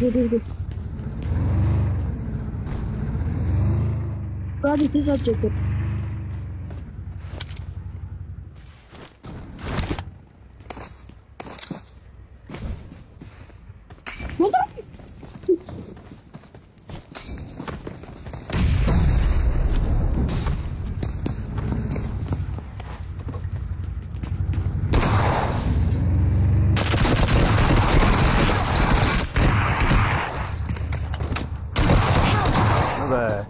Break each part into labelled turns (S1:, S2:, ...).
S1: Dur dur dur. Abi tez atacaktır.
S2: Be?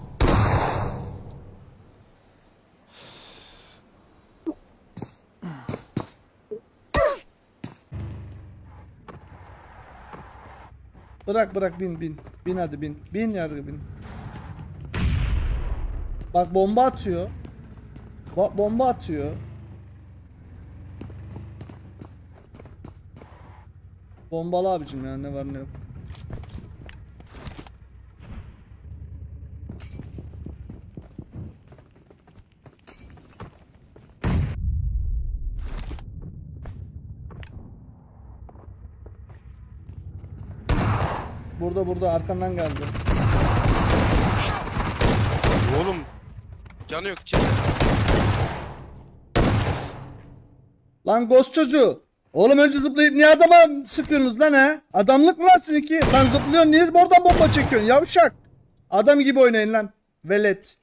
S3: Bırak bırak bin bin. Bin hadi bin. Bin yargı bin. Bak bomba atıyor. Bak bomba atıyor. Bombalı abicim ya ne var ne yok. Burada burada arkandan geldi.
S4: Oğlum. Canı yok canı.
S3: Lan ghost çocuğu. Oğlum önce zıplayıp niye adama sıkıyorsunuz lan he? Adamlık mı lan sizinki? Lan zıplıyorsun niye oradan bomba çekiyorsun yavşak? Adam gibi oynayın lan. Velet.